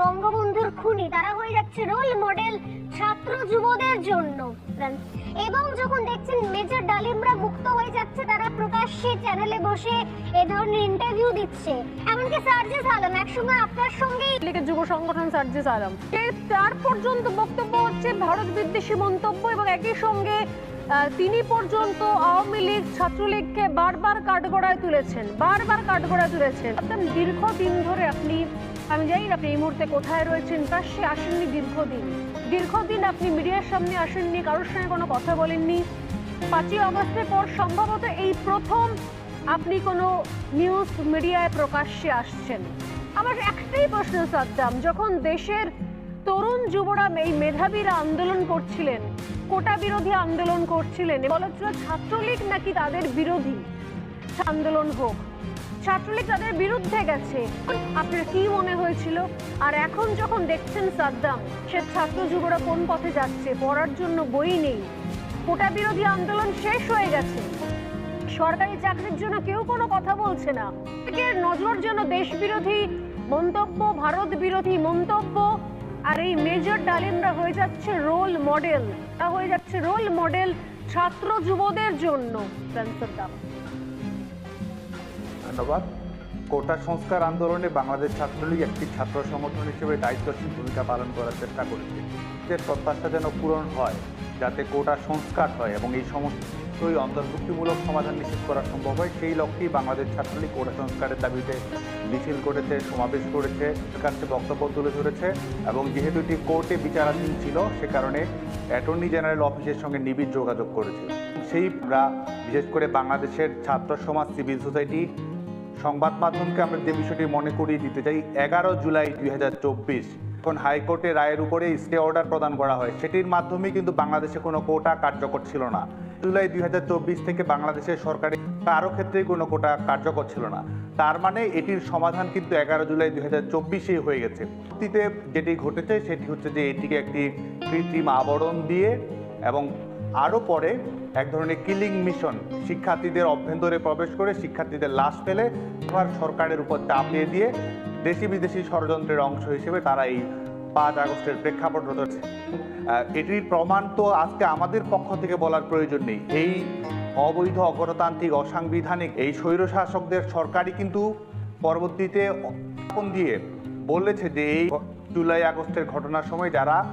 বঙ্গবন্ধুর খুনি, তারা হয়ে যাচ্ছে রোল মডেল ছাত্র যুবদের জন্য। এবং যখন দেখছেন মেজর ডালিমরা মুক্ত হয়ে যাচ্ছে, তারা প্রকাশ্যে চ্যানেলে বসে এ ধরনের ইন্টারভিউ দিচ্ছে। এমনকি সার্জেস আলম, একসময় আপনার সঙ্গেই যুব সংগঠন সার্জেস আলম। তার পর্যন্ত বক্তব্য হচ্ছে ভারত বিদ্বেষী মন্তব্য এবং একই সঙ্গে তিনি পর্যন্ত আওয়ামী লীগ ছাত্রলীগকে বারবার কাঠগড়ায় তুলেছেন, বারবার কাঠগড়ায় তুলেছেন। একদম দীর্ঘদিন ধরে আপনি আমি জানি আপনি এই মুহূর্তে কোথায় রয়েছেন পাশে আসেননি দীর্ঘদিন। দীর্ঘদিন আপনি মিডিয়ার সামনে আসেননি, কারোর সঙ্গে কোনো কথা বলেননি। পাঁচই অগস্টের পর সম্ভবত এই প্রথম আপনি কোনো নিউজ মিডিয়ায় প্রকাশ্যে আসছেন। আমার একটাই প্রশ্ন, সাদ্দাম, যখন দেশের তরুণ যুবরা এই মেধাবীরা আন্দোলন করছিলেন, কোটা বিরোধী আন্দোলন করছিলেন বলা ছাত্রলীগ নাকি তাদের বিরোধী? আন্দোলন হোক ছাত্রলীগ তাদের বিরুদ্ধে গেছে। আপনার কি মনে হয়েছিল? আর এখন যখন দেখছেন সাদ্দাম, সে ছাত্র যুবরা কোন পথে যাচ্ছে, পড়ার জন্য বই নেই। কোটা বিরোধী আন্দোলন শেষ হয়ে গেছে। সরকারি চাকরির জন্য কেউ কোনো কথা বলছে না। নজর যেন দেশ বিরোধী মন্তব্য, ভারত বিরোধী মন্তব্য, আর এই মেজর ডালিমরা হয়ে যাচ্ছে রোল মডেল। তা হয়ে যাচ্ছে রোল মডেল ছাত্র যুবদের জন্য সাদ্দাম। ধন্যবাদ। কোটা সংস্কার আন্দোলনে বাংলাদেশ ছাত্রলীগ একটি ছাত্র সংগঠন হিসেবে দায়িত্বশীল ভূমিকা পালন করার চেষ্টা করেছে। যে প্রত্যাশা যেন পূরণ হয়, যাতে কোটা সংস্কার হয় এবং এই সমস্তই অন্তর্ভুক্তিমূলক সমাধান নিশ্চিত করা সম্ভব হয়, সেই লক্ষ্যেই বাংলাদেশ ছাত্রলীগ কোটা সংস্কারের দাবিতে মিছিল করেছে, সমাবেশ করেছে কাছে বক্তব্য তুলে ধরেছে এবং যেহেতু এটি কোর্টে বিচারাধীন ছিল, সে কারণে অ্যাটর্নি জেনারেল অফিসের সঙ্গে নিবিড় যোগাযোগ করেছে। সেই বিশেষ করে বাংলাদেশের ছাত্র সমাজ, সিভিল সোসাইটি সংবাদ মাধ্যমকে আমরা যে বিষয়টি মনে করিয়ে দিতে চাই, এগারো জুলাই দুই হাজার চব্বিশ এখন হাইকোর্টের রায়ের উপরে স্টে অর্ডার প্রদান করা হয়, সেটির মাধ্যমে কিন্তু বাংলাদেশে কোনো কোটা কার্যকর ছিল না। জুলাই দুই হাজার চব্বিশ থেকে বাংলাদেশের সরকারি কারও ক্ষেত্রেই কোনো কোটা কার্যকর ছিল না। তার মানে এটির সমাধান কিন্তু এগারো জুলাই দুই হাজার চব্বিশেই হয়ে গেছে। পরবর্তীতে যেটি ঘটেছে, সেটি হচ্ছে যে এটিকে একটি কৃত্রিম আবরণ দিয়ে এবং আরও পরে এক ধরনের কিলিং মিশন শিক্ষার্থীদের অভ্যন্তরে প্রবেশ করে শিক্ষার্থীদের লাশ ফেলে আবার সরকারের উপর চাপিয়ে দিয়ে দেশি বিদেশি ষড়যন্ত্রের অংশ হিসেবে তারা এই পাঁচ আগস্টের প্রেক্ষাপট রয়েছে এটির প্রমাণ তো আজকে আমাদের পক্ষ থেকে বলার প্রয়োজন নেই। এই অবৈধ অগণতান্ত্রিক অসাংবিধানিক এই স্বৈরশাসকদের সরকারই কিন্তু পরবর্তীতে দিয়ে বলেছে যে এই জুলাই আগস্টের ঘটনার সময় যারা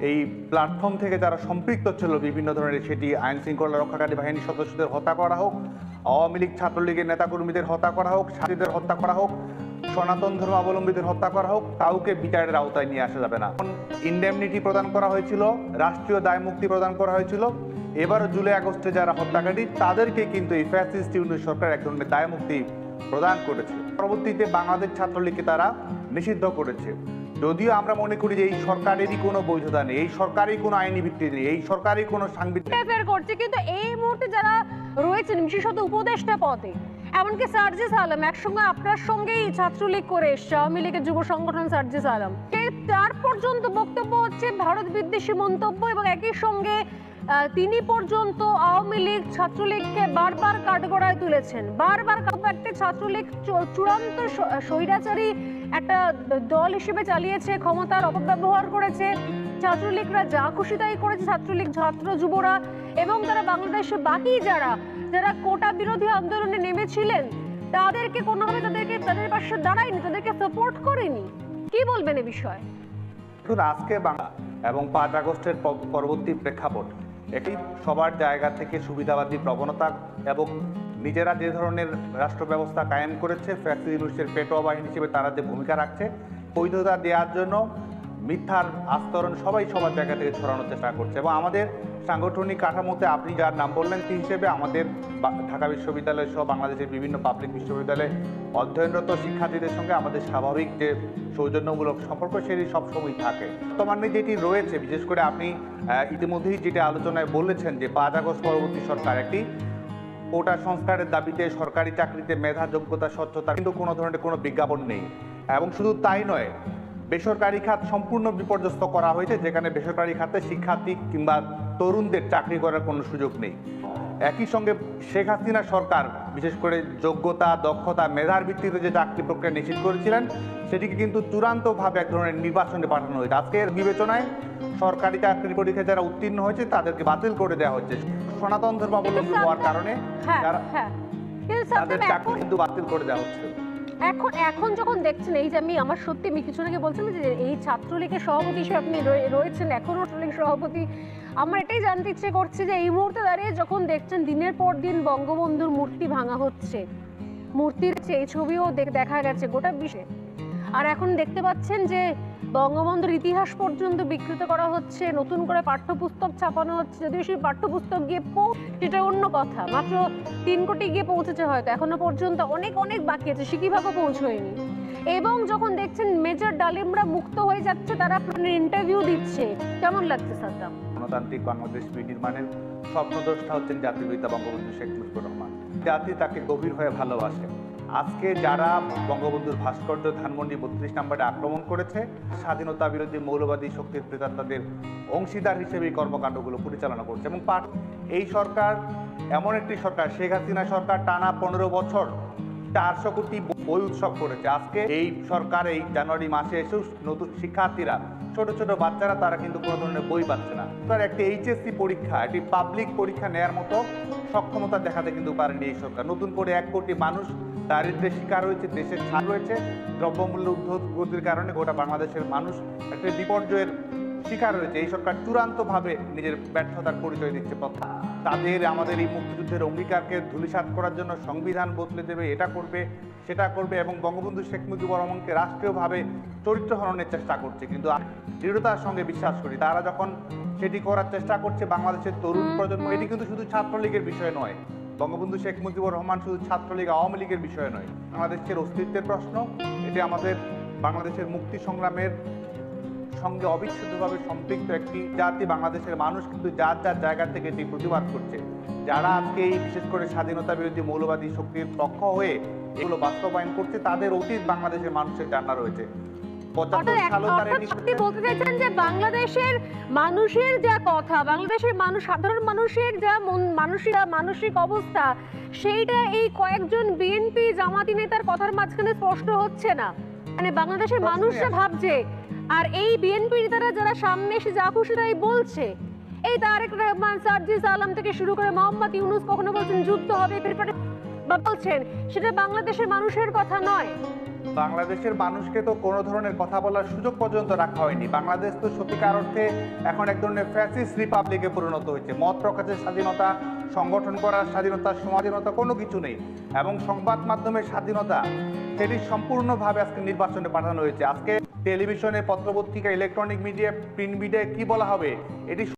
এই প্ল্যাটফর্ম থেকে যারা সম্পৃক্ত ছিল, বিভিন্ন ধরনের সেটি আইন শৃঙ্খলা রক্ষাকারী বাহিনীর সদস্যদের হত্যা করা হোক, আওয়ামী লীগ ছাত্রলীগের নেতাকর্মীদের হত্যা করা হোক, সাথীদের হত্যা করা হোক, সনাতন ধর্মাবলম্বীদের হত্যা করা হোক, কাউকে বিচারের আওতায় নিয়ে আসা যাবে না। ইন্ডেমনিটি প্রদান করা হয়েছিল, রাষ্ট্রীয় দায় মুক্তি প্রদান করা হয়েছিল। এবারও জুলাই আগস্টে যারা হত্যাকারী, তাদেরকে কিন্তু এই ফ্যাসিস্ট ইউনিট সরকার এক ধরনের দায় মুক্তি প্রদান করেছে। পরবর্তীতে বাংলাদেশ ছাত্রলীগকে তারা নিষিদ্ধ করেছে। যদিও আমরা মনে করি যে এই সরকারেরই কোনো বৈধতা নেই, এই সরকারই কোনো আইনি ভিত্তি নেই, এই সরকারই কোনো সাংবিধানিক করছে, কিন্তু এই মুহূর্তে যারা রয়েছেন, বিশেষত উপদেষ্টা পদে, এমনকি সার্জিস আলম, একসঙ্গে আপনার সঙ্গেই ছাত্রলীগ করে এসছে, আওয়ামী লীগের যুব সংগঠন সার্জিস আলম। তার পর্যন্ত বক্তব্য হচ্ছে, ভারত বিদ্বেষী মন্তব্য, এবং একই সঙ্গে তিনি পর্যন্ত আওয়ামী লীগ ছাত্রলীগকে বারবার কাঠগড়ায় তুলেছেন। বারবার একটা ছাত্রলীগ চূড়ান্ত স্বৈরাচারী একটা দল হিসেবে চালিয়েছে, ক্ষমতার অপব্যবহার করেছে। ছাত্রলীগরা যা খুশি তাই করেছে, ছাত্রলীগ ছাত্র যুবরা এবং তারা বাংলাদেশে বাকি যারা যারা কোটা বিরোধী আন্দোলনে নেমেছিলেন, তাদেরকে কোনোভাবে তাদেরকে তাদের পাশে দাঁড়ায়নি, তাদেরকে সাপোর্ট করেনি। কি বলবেন এ বিষয়ে? আজকে বাংলা এবং পাঁচ আগস্টের পরবর্তী প্রেক্ষাপট, এটি সবার জায়গা থেকে সুবিধাবাদী প্রবণতা এবং নিজেরা যে ধরনের রাষ্ট্র ব্যবস্থা কায়েম করেছে, ফ্যাক্সি ইউনিটের পেটোয়া বাহিনী হিসেবে তারা যে ভূমিকা রাখছে, বৈধতা দেওয়ার জন্য মিথ্যার আস্তরণ সবাই সবার জায়গা থেকে ছড়ানোর চেষ্টা করছে। এবং আমাদের সাংগঠনিক কাঠামোতে আপনি যার নাম বললেন সেই হিসেবে আমাদের ঢাকা বিশ্ববিদ্যালয় সহ বাংলাদেশের বিভিন্ন পাবলিক বিশ্ববিদ্যালয়ে অধ্যয়নরত শিক্ষার্থীদের সঙ্গে আমাদের স্বাভাবিক যে সৌজন্যমূলক সম্পর্ক, সেটি সবসময় থাকে। বর্তমানে যেটি রয়েছে, বিশেষ করে আপনি ইতিমধ্যেই যেটা আলোচনায় বলেছেন যে পাঁচ আগস্ট পরবর্তী সরকার একটি কোটা সংস্কারের দাবিতে সরকারি চাকরিতে মেধা, যোগ্যতা, স্বচ্ছতা কিন্তু কোনো ধরনের কোনো বিজ্ঞাপন নেই। এবং শুধু তাই নয়, বেসরকারি খাত সম্পূর্ণ বিপর্যস্ত করা হয়েছে, যেখানে বেসরকারি খাতে শিক্ষার্থী কিংবা তরুণদের চাকরি করার কোনো সুযোগ নেই। একই সঙ্গে শেখ হাসিনা সরকার, বিশেষ করে যোগ্যতা, দক্ষতা, মেধার ভিত্তিতে যে চাকরি প্রক্রিয়া নিশ্চিত করেছিলেন, সেটিকে কিন্তু চূড়ান্তভাবে এক ধরনের নির্বাচনে পাঠানো হয়েছে। আজকের বিবেচনায় সরকারি চাকরি পরীক্ষায় যারা উত্তীর্ণ হয়েছে, তাদেরকে বাতিল করে দেওয়া হচ্ছে। সনাতন ধর্মাবলম্বী হওয়ার কারণে হ্যাঁ হ্যাঁ। তাদের চাকরি এখন কিন্তু বাতিল করে দেওয়া হচ্ছে। এখন এখন যখন দেখছেন এই যে আমি আমার সত্যি আমি কিছু আগে বলছিলাম যে এই ছাত্রলীগের সভাপতি হিসেবে আপনি রয়ে- রয়েছেন এখনও ছাত্রলীগ সভাপতি। আমার এটাই জানতে ইচ্ছে করছে যে এই মুহূর্তে দাঁড়িয়ে যখন দেখছেন দিনের পর দিন বঙ্গবন্ধুর মূর্তি ভাঙা হচ্ছে। মূর্তির চেয়ে ছবিও দেখ- দেখা গেছে গোটা বিশ্বে। আর এখন দেখতে পাচ্ছেন যে বঙ্গবন্ধুর ইতিহাস পর্যন্ত বিকৃত করা হচ্ছে, নতুন করে পাঠ্যপুস্তক ছাপানো হচ্ছে, যদিও সেই পাঠ্যপুস্তক গিয়ে সেটা অন্য কথা, মাত্র তিন কোটি গিয়ে পৌঁছেছে হয়তো, এখনও পর্যন্ত অনেক অনেক বাকি আছে সিকিভাগও পৌঁছয়নি? এবং যখন দেখছেন মেজর ডালিমরা মুক্ত হয়ে যাচ্ছে, তারা আপনার ইন্টারভিউ দিচ্ছে, কেমন লাগছে সাদ্দাম? গণতান্ত্রিক বাংলাদেশ বিনির্মাণের স্বপ্নদ্রষ্টা হচ্ছেন জাতির পিতা বঙ্গবন্ধু শেখ মুজিবুর রহমান। জাতি তাকে গভীর হয়ে ভালোবাসে। আজকে যারা বঙ্গবন্ধুর ভাস্কর্য ধানমন্ডি বত্রিশ নম্বরে আক্রমণ করেছে, স্বাধীনতা বিরোধী মৌলবাদী শক্তির প্রেতাত্মাদের অংশীদার হিসেবে কর্মকাণ্ডগুলো পরিচালনা করছে এবং পাট এই সরকার এমন একটি সরকার, শেখ হাসিনা সরকার টানা পনেরো বছর চারশো কোটি বই উৎসব করেছে। আজকে এই সরকার এই জানুয়ারি মাসে এসেও নতুন শিক্ষার্থীরা, ছোট ছোট বাচ্চারা তারা কিন্তু কোনো ধরনের বই পাচ্ছে না। তার একটি এইচএসসি পরীক্ষা, একটি পাবলিক পরীক্ষা নেয়ার মতো সক্ষমতা দেখাতে কিন্তু পারেনি এই সরকার। নতুন করে এক কোটি মানুষ দারিদ্রের শিকার হয়েছে, দেশের ছাড় রয়েছে দ্রব্যমূল্য ঊর্ধ্বগতির কারণে গোটা বাংলাদেশের মানুষ একটা বিপর্যয়ের শিকার হয়েছে। এই সরকার চূড়ান্তভাবে নিজের ব্যর্থতার পরিচয় দিচ্ছে। পথা তাদের আমাদের এই মুক্তিযুদ্ধের অঙ্গীকারকে ধূলিসাৎ করার জন্য সংবিধান বদলে দেবে, এটা করবে, সেটা করবে এবং বঙ্গবন্ধু শেখ মুজিবুর রহমানকে রাষ্ট্রীয়ভাবে চরিত্র হরণের চেষ্টা করছে। কিন্তু দৃঢ়তার সঙ্গে বিশ্বাস করি, তারা যখন সেটি করার চেষ্টা করছে বাংলাদেশের তরুণ প্রজন্ম, এটি কিন্তু শুধু ছাত্রলীগের বিষয় নয় বঙ্গবন্ধু শেখ মুজিবুর রহমান শুধু ছাত্রলীগ, আওয়ামী লীগের বিষয় নয়, বাংলাদেশের অস্তিত্বের প্রশ্ন। এটি আমাদের বাংলাদেশের মুক্তি সংগ্রামের সঙ্গে অবিচ্ছেদ্যভাবে সম্পৃক্ত একটি জাতি। বাংলাদেশের মানুষ কিন্তু যার যার জায়গা থেকে এটি প্রতিবাদ করছে। যারা আজকে এই বিশেষ করে স্বাধীনতা বিরোধী মৌলবাদী শক্তির পক্ষ হয়ে এগুলো বাস্তবায়ন করছে, তাদের অতীত বাংলাদেশের মানুষের জানা রয়েছে। বলতে চাইছেন যে বাংলাদেশের মানুষের যা কথা বাংলাদেশের মানুষ সাধারণ মানুষের যা মন- মানসিক মানসিক অবস্থা সেইটা এই কয়েকজন বিএনপি জামাতি নেতার কথার মাঝখানে স্পষ্ট হচ্ছে না। মানে বাংলাদেশের মানুষরা ভাবছে আর এই বিএনপি নেতারা যারা সামনে এসে যা খুশি তাই বলছে। এই তারেক রহমান সার্জিস আলম থেকে শুরু করে মোহাম্মদ ইউনুস কখনো বলছেন যুদ্ধ হবে বা বলছেন সেটা বাংলাদেশের মানুষের কথা নয়। বাংলাদেশের মানুষকে তো কোনো ধরনের কথা বলার সুযোগ পর্যন্ত রাখা হয়নি। বাংলাদেশ তো সত্যিকার অর্থে এখন এক ধরনের ফ্যাসিস্ট রিপাবলিকে পরিণত হয়েছে। মত প্রকাশের স্বাধীনতা, সংগঠন করার স্বাধীনতা স্বাধীনতা কোনো কিছু নেই। এবং সংবাদ মাধ্যমের স্বাধীনতা, সেটি সম্পূর্ণভাবে আজকে নির্বাচনে পাঠানো হয়েছে। আজকে টেলিভিশনে, পত্রপত্রিকা ইলেকট্রনিক মিডিয়া প্রিন্ট মিডিয়ায় কি বলা হবে, এটি